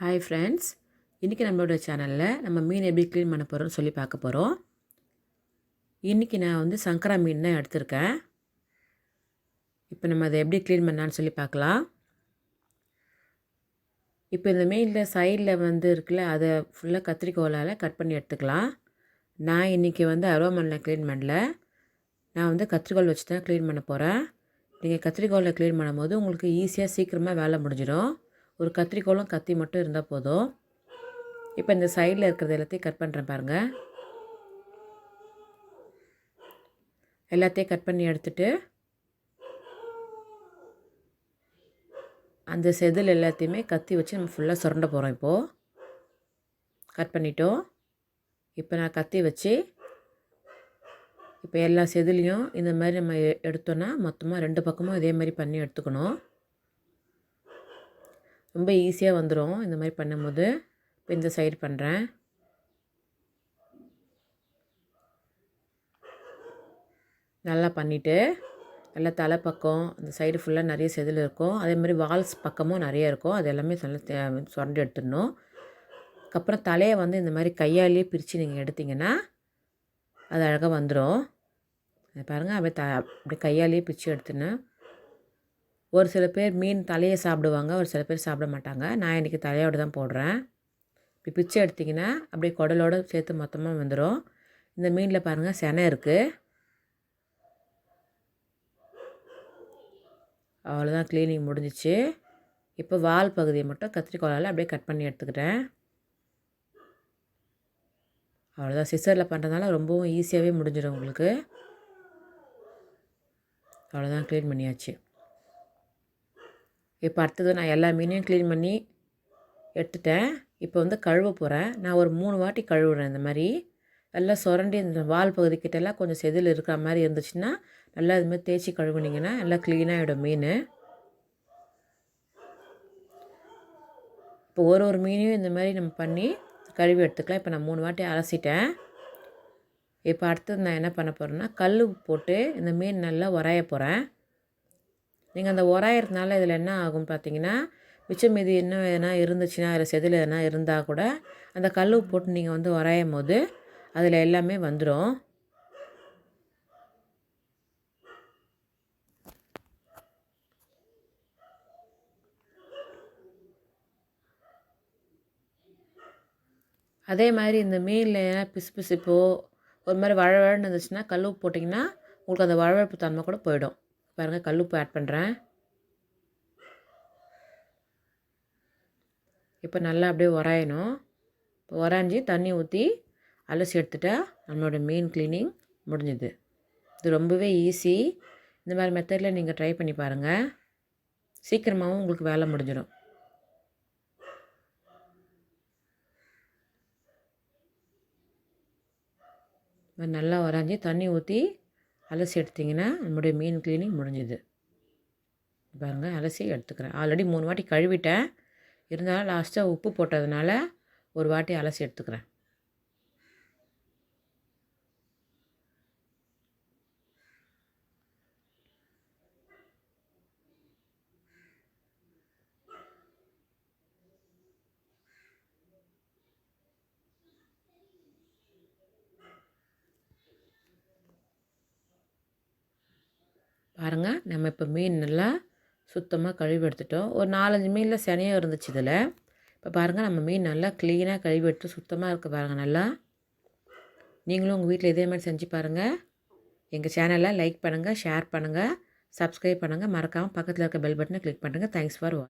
Hi friends இன்றைக்கி நம்மளோட சேனலில் நம்ம மீன் எப்படி க்ளீன் பண்ண போகிறோம்னு சொல்லி பார்க்க போகிறோம் இன்றைக்கி நான் வந்து சங்கரா மீன் தான் எடுத்திருக்கேன். இப்போ நம்ம அதை எப்படி க்ளீன் பண்ணலான்னு சொல்லி பார்க்கலாம். இப்போ இந்த மீனில் சைடில் வந்து இருக்குல்ல அதை ஃபுல்லாக கத்திரிக்கோலால் கட் பண்ணி எடுத்துக்கலாம். நான் இன்றைக்கி வந்து அரோமனில் க்ளீன் பண்ணல. நான் வந்து கத்திரிக்கோல் வச்சு தான் க்ளீன் பண்ண போகிறேன் நீங்கள் கத்திரிக்கோலில் க்ளீன் பண்ணும்போது உங்களுக்கு ஈஸியாக சீக்கிரமாக வேலை முடிஞ்சிடும். ஒரு கத்திரிக்கோளும் கத்தி மட்டும் இருந்தால் போதும். இப்போ இந்த சைடில் இருக்கிறது எல்லாத்தையும் கட் பண்ணுறேன் பாருங்கள் எல்லாத்தையும் கட் பண்ணி எடுத்துட்டு அந்த செதில் எல்லாத்தையுமே கத்தி வச்சு நம்ம ஃபுல்லாக சுரண்ட போகிறோம் இப்போது கட் பண்ணிட்டோம். இப்போ நான் கத்தி வச்சு இப்போ எல்லா செதிலையும் இந்த மாதிரி நம்ம எடுத்தோன்னா மொத்தமாக ரெண்டு பக்கமும் இதே மாதிரி பண்ணி எடுத்துக்கணும். ரொம்ப ஈஸியாக வந்துடும் இந்த மாதிரி பண்ணும்போது. இப்போ இந்த சைடு பண்ணுறேன் நல்லா பண்ணிவிட்டு நல்லா தலை பக்கம் அந்த சைடு ஃபுல்லாக நிறைய செதில் இருக்கும். அதே மாதிரி வால்ஸ் பக்கமும் நிறைய இருக்கும். அது எல்லாமே நல்லா சுரண்டி எடுத்துடணும். அதுக்கப்புறம் தலையை வந்து இந்த மாதிரி கையாலேயே பிரித்து நீங்கள் எடுத்திங்கன்னா அது அழகாக வந்துடும் பாருங்கள் அப்படியே த அப்படி கையாலேயே பிரித்து எடுத்துனேன் ஒரு சில பேர் மீன் தலையை சாப்பிடுவாங்க ஒரு சில பேர் சாப்பிட மாட்டாங்க. நான் இன்றைக்கி தலையோடு தான் போடுறேன். இப்போ பிச்சை எடுத்திங்கன்னா அப்படியே குடலோடு சேர்த்து மொத்தமாக வந்துடும் இந்த மீனில் பாருங்கள் செனை இருக்குது அவ்வளோதான் க்ளீனிங் முடிஞ்சிச்சு. இப்போ வால் பகுதியை மட்டும் கத்திரிக்கோளால் அப்படியே கட் பண்ணி எடுத்துக்கிட்டேன். அவ்வளோதான் சிசரில் பண்ணுறதுனால ரொம்பவும் ஈஸியாகவே முடிஞ்சிடும் உங்களுக்கு. அவ்வளோதான் க்ளீன் பண்ணியாச்சு. இப்போ அடுத்தது நான் எல்லா மீனையும் க்ளீன் பண்ணி எடுத்துட்டேன். இப்போ வந்து கழுவ போகிறேன் நான் ஒரு மூணு வாட்டி கழுவுறேன் இந்த மாதிரி. நல்லா சுரண்டி இந்த வால் பகுதிக்கிட்டெல்லாம் கொஞ்சம் செதில் இருக்கிற மாதிரி இருந்துச்சுன்னா நல்லா இதுமாதிரி தேய்ச்சி கழுவுனீங்கன்னா நல்லா க்ளீனாகிடும் மீன். இப்போ ஒரு ஒரு மீனையும் இந்த மாதிரி நம்ம பண்ணி கழுவி எடுத்துக்கலாம். இப்போ நான் மூணு வாட்டி அலசிட்டேன். இப்போ அடுத்தது நான் என்ன பண்ண போகிறேன்னா கல் போட்டு இந்த மீன் நல்லா உரைய போகிறேன் நீங்கள் அந்த உராயிறதுனால இதில் என்ன ஆகும் பார்த்தீங்கன்னா மிச்சம் மீதி இன்னும் எதனா இருந்துச்சுன்னா அதில் செதில் எதனா இருந்தால் கூட அந்த கல் போட்டு நீங்கள் வந்து உராயும் போது அதில் எல்லாமே வந்துடும் அதே மாதிரி இந்த மீனில் ஏன்னா பிசு பிசுப்போ ஒரு மாதிரி வழவழன்னு இருந்துச்சுன்னா கல் போட்டிங்கன்னா உங்களுக்கு அந்த வழவழப்பு தன்மை கூட போயிடும். பாருங்கள் கல்லுப்பு ஆட் பண்ணுறேன் இப்போ நல்லா அப்படியே உராயணும். இப்போ உராஞ்சி தண்ணி ஊற்றி அலசி எடுத்துட்டா நம்மளோட மீன் க்ளீனிங் முடிஞ்சுது. இது ரொம்பவே ஈஸி இந்த மாதிரி மெத்தடில் நீங்கள் ட்ரை பண்ணி பாருங்கள் சீக்கிரமாகவும் உங்களுக்கு வேலை முடிஞ்சிடும். நல்லா உராஞ்சி தண்ணி ஊற்றி அலசி எடுத்திங்கன்னா நம்முடைய மீன் க்ளீனிங் முடிஞ்சுது. பாருங்கள் அலசி எடுத்துக்கிறேன். ஆல்ரெடி மூணு வாட்டி கழுவிட்டேன். இருந்தாலும் லாஸ்ட்டாக உப்பு போட்டதுனால ஒரு வாட்டி அலசி எடுத்துக்கிறேன். பாருங்கள் நம்ம இப்போ மீன் நல்லா சுத்தமாக கழுவி எடுத்துட்டோம் ஒரு நாலஞ்சு மீனில் சனியாக இருந்துச்சு இதில். இப்போ பாருங்கள் நம்ம மீன் நல்லா க்ளீனாக கழுவி எடுத்து சுத்தமாக இருக்குது பாருங்கள் நல்லா. நீங்களும் உங்கள் வீட்டில் இதே மாதிரி செஞ்சு பாருங்கள் எங்கள் சேனலை லைக் பண்ணுங்கள் ஷேர் பண்ணுங்கள் சப்ஸ்கிரைப் பண்ணுங்கள் மறக்காமல் பக்கத்தில் இருக்க பெல் பட்டனை கிளிக் பண்ணுங்கள் தேங்க்ஸ் ஃபார் வாட்ச்